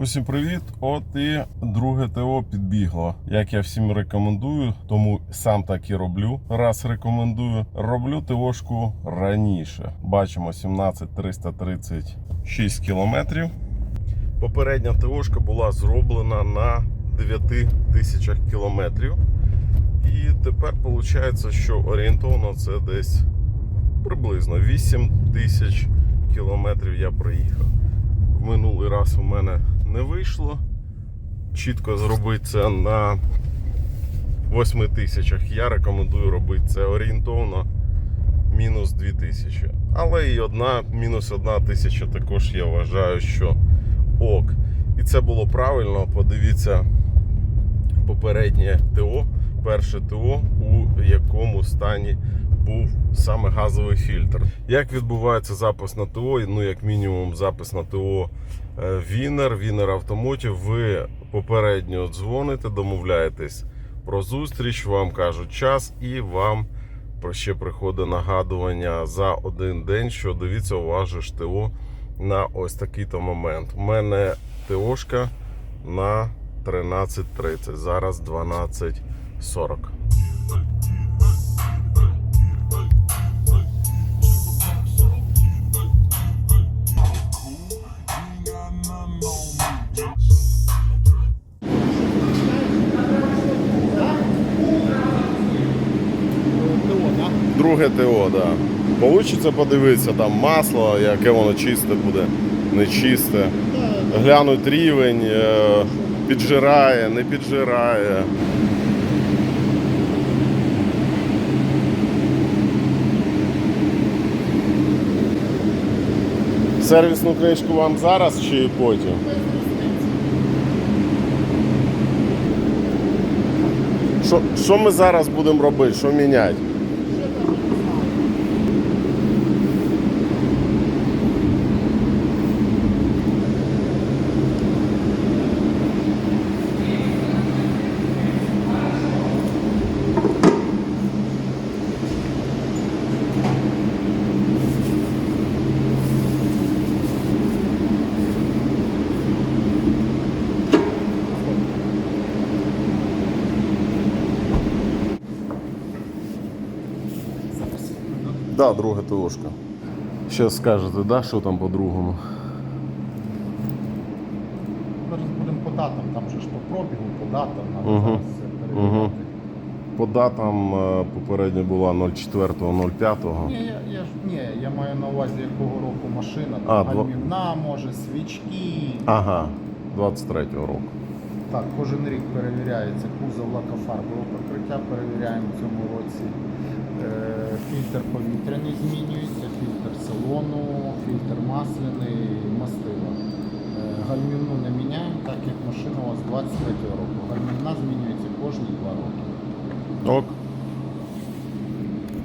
Усім привіт! От і друге ТО підбігло. Як я всім рекомендую, тому сам так і роблю. Раз рекомендую, роблю ТОшку раніше. Бачимо 17 336 кілометрів. Попередня ТОшка була зроблена на 9 тисячах кілометрів. І тепер виходить, що орієнтовно це десь приблизно 8 тисяч кілометрів я проїхав. В минулий раз у мене не вийшло. Чітко зробити це на 8 тисячах. Я рекомендую робити це орієнтовно мінус 2 тисячі. Але і одна, мінус одна тисяча також я вважаю, що ок. І це було правильно. Подивіться попереднє ТО, перше ТО, у якому стані був саме газовий фільтр. Як відбувається запис на ТО? Ну, як мінімум, запис на ТО Вінер, Вінер Автомотів. Ви попередньо дзвоните, домовляєтесь про зустріч, вам кажуть час і вам ще приходить нагадування за один день, що дивіться, у вас же ж ТО на ось такий-то момент. У мене ТОшка на 13.30, зараз 12.40. Друге ТО, да. Получиться подивитися, там масло, яке воно чисте буде, не чисте. Глянуть рівень, е, піджирає, не піджирає. Сервісну книжку вам зараз чи потім? Що, що ми зараз будемо робити? Що міняти? Thank you. Да, друга ТОшка. Зараз скажете, да, що там по-другому? Зараз будемо по датам, там же ж по пробігу, по датам, треба Мгм. зараз перевіряти. Мгм. По датам е, попередньо була 04.05. Ні, я, я ні, я маю на увазі, якого року машина, А, там гальмівна, може, свічки. Ага, 23-го року. Так, кожен рік перевіряється кузов лакофарбового покриття, перевіряємо в цьому році. Е, Фільтр повітряний змінюється, фільтр салону, фільтр масляний, мастила. Е, Гальмівну не міняємо, так як машина у вас 23 року. Гальмівна змінюється кожні 2 роки. Ок.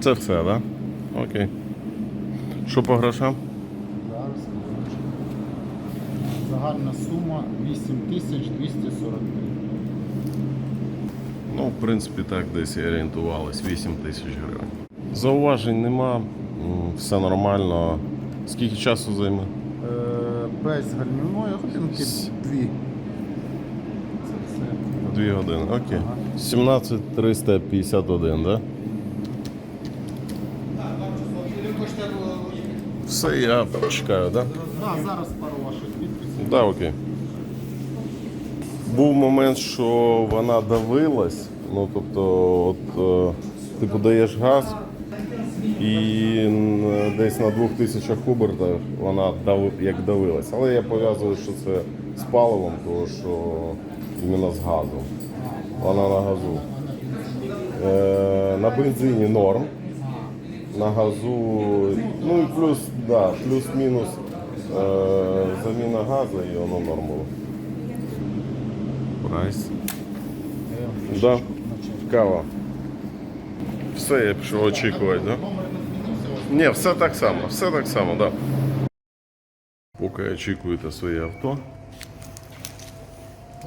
Це все, так? Да? Окей. Що по грошам? Зараз. Загальна сума 8243. Ну, в принципі, так десь і орієнтувались. 8 тисяч гривень. Зауважень нема, все нормально. Скільки часу займе? Е, Без гальмівної годинки С- дві. Дві години. Окей. Ага. 17351, да? Все, я чекаю, да? Да, зараз пару ваших підписів. Да, окей. Був момент, що вона давилась. Ну, тобто, от, е, ти подаєш газ, і десь на 2000 обертах вона дав, як давилась. Але я пов'язую, що це з паливом, тому що іменно з газом. Вона на газу. Е, на бензині норм. На газу, ну і плюс, да, плюс-мінус е, заміна газу і воно норм було. Прайс. Да. Кава. Все, я пішов очікувати, да? Ні, все так само, все так само. Да. Поки очікуєте своє авто,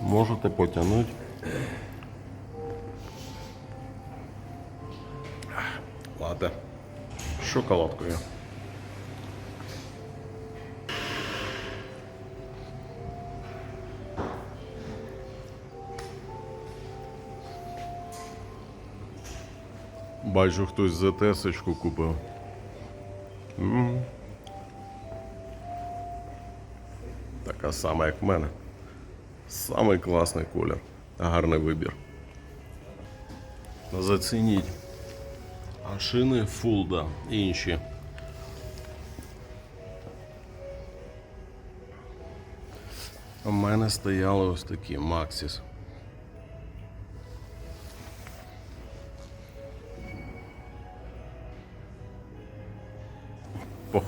можете потягнути. Ладно. Шоколадкою. Бачу, хтось ЗТС-очку купив. М. Така сама, як в мене. Самий класний колір. Гарний вибір. Зацініть. А шини Фулда інші. У мене стояли ось такі Максіс.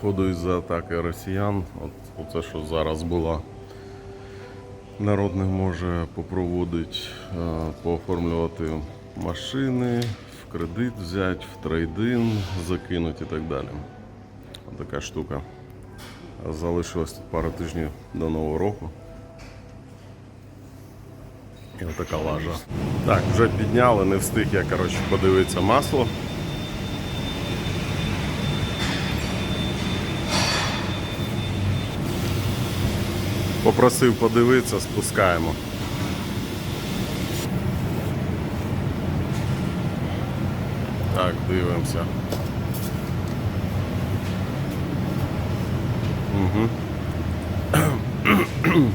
Походу із-за атаки росіян, от оце що зараз було, народ не може попроводити, е, пооформлювати машини, в кредит взяти, в трейдин, закинути і так далі. Така штука. Залишилось тут пару тижнів до Нового року. І отака лажа. Так, вже підняли, не встиг я коротше, подивитися масло. Попросив подивитися, спускаємо. Так, дивимося. Угу.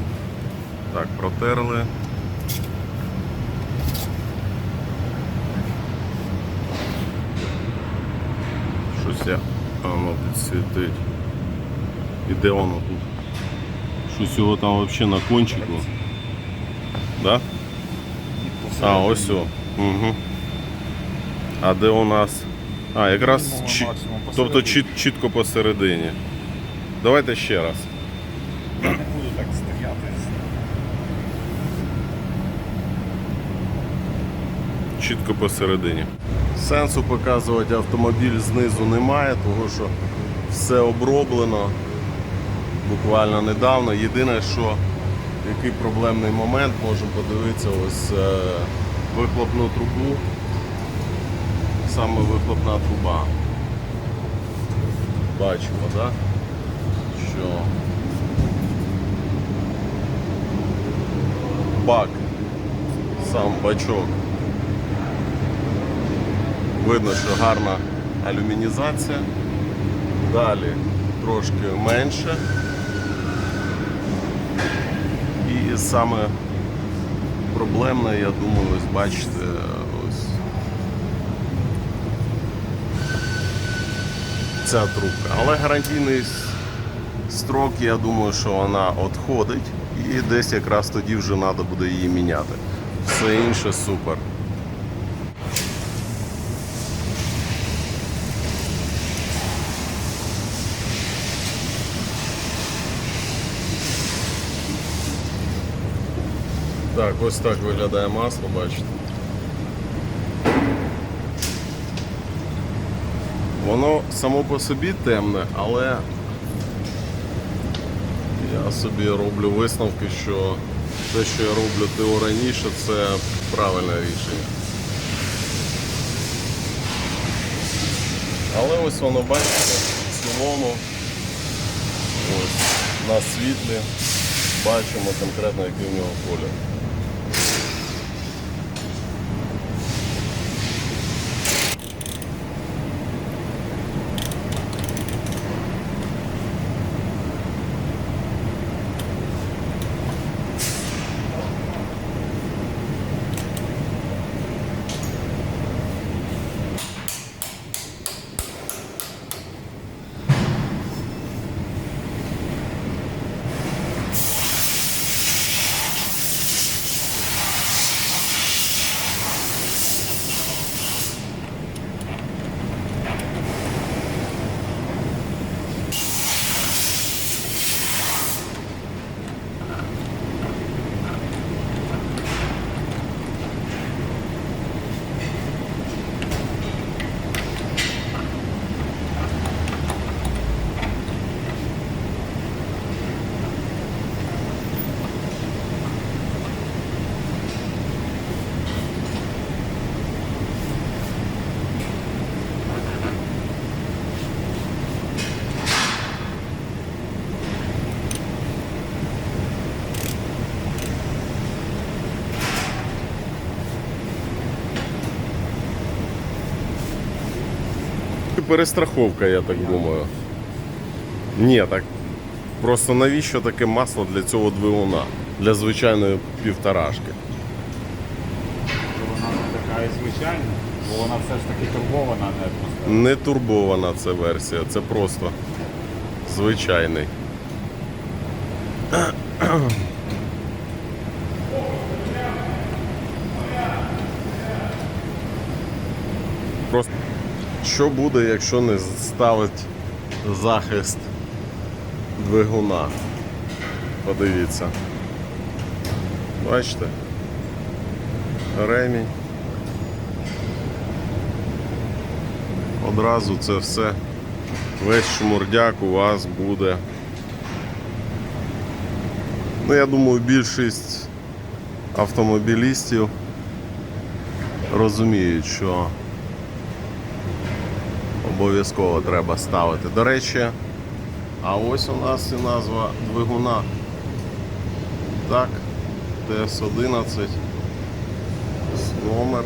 так, протерли. Щось я. Воно підсвітить. І де воно тут? Щось його там взагалі на кончику. Да? А, ось о. Угу. А де у нас. А, якраз Мінімум, тобто чіт- чітко посередині. Давайте ще раз. Я не буду так стояти. Чітко посередині. Сенсу показувати автомобіль знизу немає, тому що все оброблено буквально недавно. Єдине, що який проблемний момент, можемо подивитися ось е, вихлопну трубу. Саме вихлопна труба. Бачимо, так? Що бак, сам бачок. Видно, що гарна алюмінізація. Далі трошки менше. Саме проблемне, я думаю, ось бачите, ось ця трубка. Але гарантійний строк, я думаю, що вона відходить і десь якраз тоді вже треба буде її міняти. Все інше супер. Так, ось так виглядає масло, бачите. Воно само по собі темне, але я собі роблю висновки, що те, що я роблю ТО раніше, це правильне рішення. Але ось воно бачите, в цілому, ось на світлі бачимо конкретно, який в нього колір. Перестраховка, я так думаю. Ні, так. Просто навіщо таке масло для цього двигуна? Для звичайної півторашки. Вона не така і звичайна, бо вона все ж таки турбована, а не атмосферна. Не турбована ця версія, це просто звичайний. Просто що буде, якщо не ставить захист двигуна? Подивіться. Бачите? Ремінь. Одразу це все. Весь шмурдяк у вас буде. Ну, я думаю, більшість автомобілістів розуміють, що обов'язково треба ставити. До речі, а ось у нас і назва двигуна. Так, ТС-11. Ось Номер.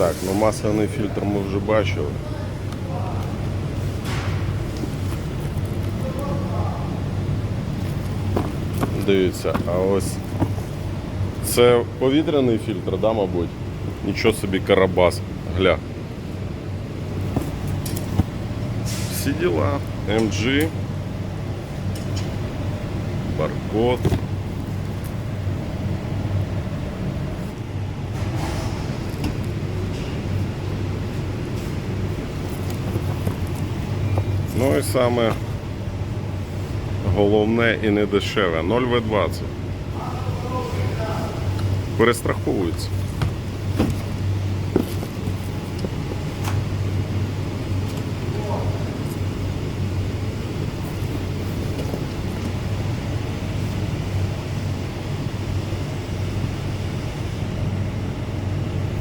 Так, ну масляний фільтр ми вже бачили. Дивіться, а ось це повітряний фільтр, да, мабуть? Нічого собі карабас. Гля. Всі діла. MG. Баркод. Ну і саме головне і не дешеве 0В20. Перестраховується.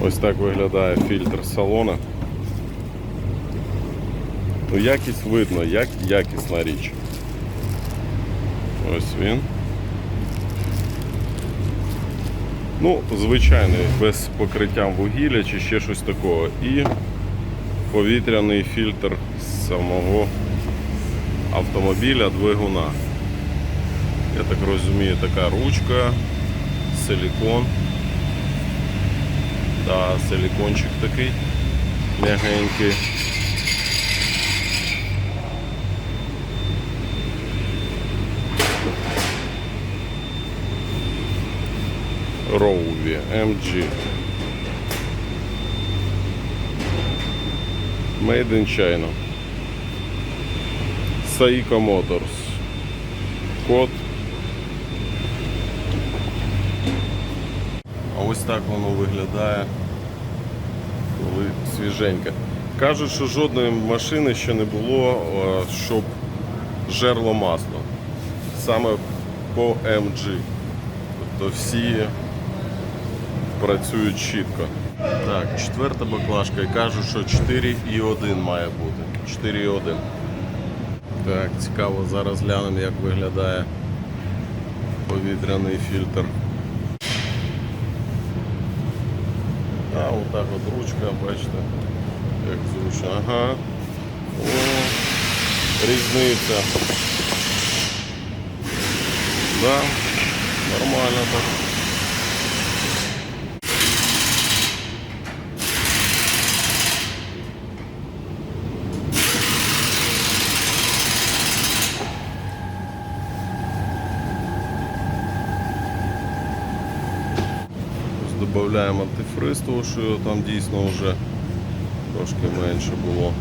Ось так виглядає фільтр салона. Ну, якість видно, як якісна річ. Ось він. Ну, звичайний, без покриття вугілля чи ще щось такого. І повітряний фільтр самого автомобіля двигуна. Я так розумію, така ручка, силікон. Да, силікончик такий м'ягенький. Роуві MG. Made in China. Saiko Motors. Код. А ось так воно виглядає, коли свіженьке. Кажуть, що жодної машини ще не було, щоб жерло масло. Саме по MG. Тобто всі працюють чітко. Так, четверта баклажка і кажуть, що 4,1 має бути. 4,1. Так, цікаво, зараз глянемо, як виглядає повітряний фільтр. А, отак от ручка, бачите, як зручно. Ага. О, різниця. Да, нормально так. Додаємо антифриз, тому що його там дійсно вже трошки менше було.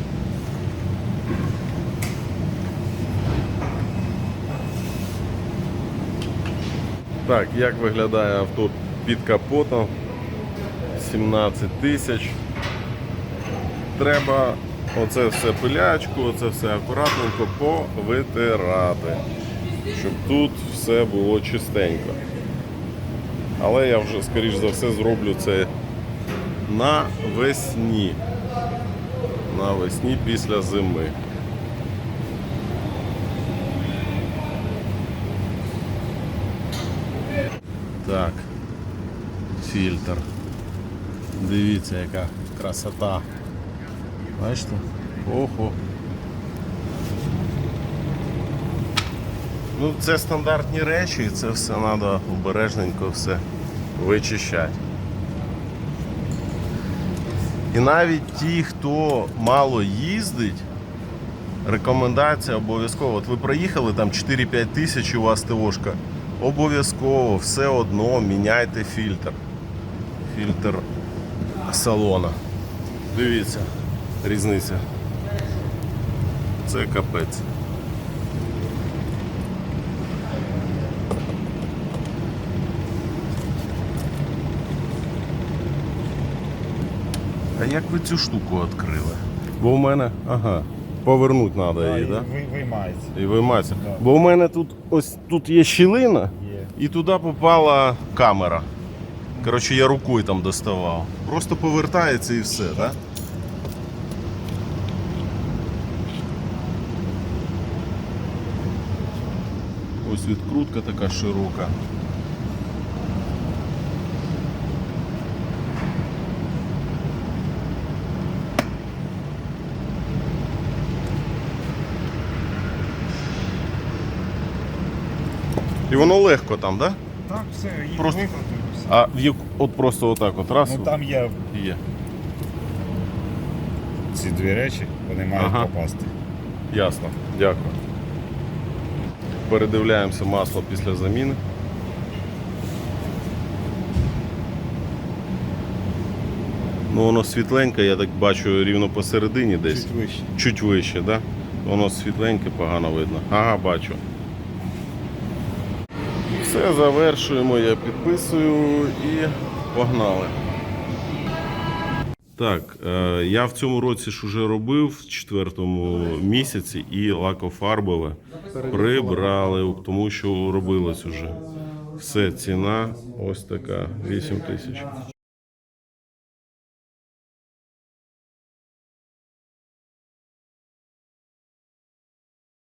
Так, як виглядає авто під капотом? 17 тисяч. Треба оце все пилячку, оце все акуратненько повитирати, щоб тут все було чистенько. Але я вже, скоріш за все, зроблю це навесні. Навесні після зими. Так. Фільтр. Дивіться, яка красота. Бачите? Ого. Ну, це стандартні речі, і це все треба обережненько все вичищати. І навіть ті, хто мало їздить, рекомендація обов'язково. От ви проїхали там 4-5 тисяч, у вас ТОшка. Обов'язково все одно міняйте фільтр. Фільтр салона. Дивіться, різниця. Це капець. Як ви цю штуку відкрили? Бо в мене. Ага. Повернути треба її, так? Ви, виймається. І виймається. Да. Бо в мене тут ось тут є щілина, Є. і туди попала камера. Коротше, я рукою там доставав. Просто повертається і все, так? Ось відкрутка така широка. Воно легко там, так? Да? Так, все, їх Просто- викрутили. все. А в яку- от просто отак от раз Ну там є є. ці дві речі, вони мають Ага. попасти. Ясно, дякую. Передивляємося масло після заміни. Ну, воно світленьке, я так бачу рівно посередині десь. Чуть вище. Чуть вище, так? Да? Воно світленьке, погано видно. Ага, бачу. Все, завершуємо, я підписую і погнали. Так, е, я в цьому році ж уже робив в четвертому місяці і лакофарбове прибрали, тому що робилось уже. Все, ціна ось така 8 тисяч.